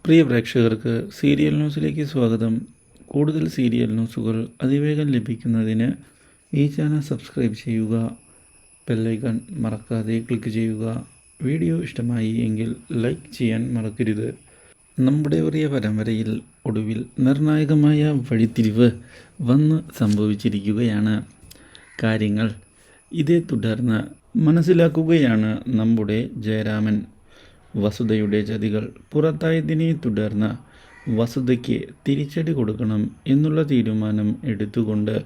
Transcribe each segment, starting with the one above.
പ്രിയ പ്രേക്ഷകർക്ക് സീരിയൽ ന്യൂസിലേക്ക് സ്വാഗതം. കൂടുതൽ സീരിയൽ ന്യൂസുകൾ അതിവേഗം ലഭിക്കുന്നതിന് ഈ ചാനൽ സബ്സ്ക്രൈബ് ചെയ്യുക ബെല്ലൈക്കൺ മറക്കാതെ ക്ലിക്ക് ചെയ്യുക. വീഡിയോ ഇഷ്ടമായി എങ്കിൽ ലൈക്ക് ചെയ്യാൻ മറക്കരുത്. നമ്മുടെ പ്രിയ പരമ്പരയിൽ ഒടുവിൽ നിർണായകമായ വഴിത്തിരിവ് വന്ന് സംഭവിച്ചിരിക്കുകയാണ്. കാര്യങ്ങൾ ഇതേ തുടർന്ന് മനസ്സിലാക്കുകയാണ് നമ്മുടെ ജയരാമൻ. വസുധയുടെ ചതികൾ പുറത്തായതിനെ തുടർന്ന് വസുധയ്ക്ക് തിരിച്ചടി കൊടുക്കണം എന്നുള്ള തീരുമാനം എടുത്തുകൊണ്ട്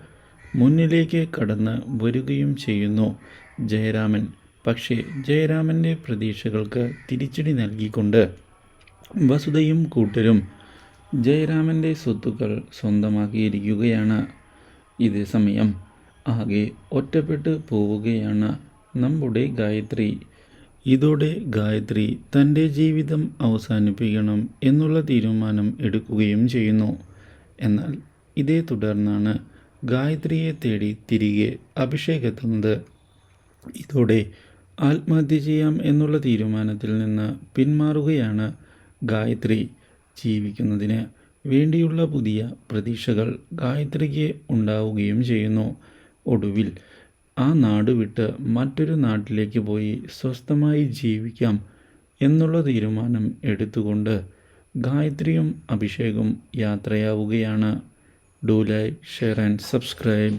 മുന്നിലേക്ക് കടന്ന് വരികയും ചെയ്യുന്നു. ജയരാമൻ പക്ഷേ ജയരാമന്റെ പ്രതീക്ഷകൾക്ക് തിരിച്ചടി നൽകിക്കൊണ്ട് വസുധയും കൂട്ടരും ജയരാമന്റെ സ്വത്തുക്കൾ സ്വന്തമാക്കിയിരിക്കുകയാണ്. ഇതേ സമയം ആകെ ഒറ്റപ്പെട്ട് പോവുകയാണ് നമ്മുടെ ഗായത്രി. ഇതോടെ ഗായത്രി തന്റെ ജീവിതം അവസാനിപ്പിക്കണം എന്നുള്ള തീരുമാനം എടുക്കുകയും ചെയ്യുന്നു. എന്നാൽ ഇതേ തുടർന്നാണ് ഗായത്രിയെ തേടി തിരികെ അഭിഷേക് എത്തുന്നത് ഇതോടെ ആത്മഹത്യ ചെയ്യാം എന്നുള്ള തീരുമാനത്തിൽ നിന്ന് പിന്മാറുകയാണ് ഗായത്രി. ജീവിക്കുന്നതിന് വേണ്ടിയുള്ള പുതിയ പ്രതീക്ഷകൾ ഗായത്രിക്ക് ഉണ്ടാവുകയും ചെയ്യുന്നു. ഒടുവിൽ ആ നാട് വിട്ട് മറ്റൊരു നാട്ടിലേക്ക് പോയി സ്വസ്ഥമായി ജീവിക്കാം എന്നുള്ള തീരുമാനം എടുത്തുകൊണ്ട് ഗായത്രിയും അഭിഷേകും യാത്രയാവുകയാണ്. Do like share and subscribe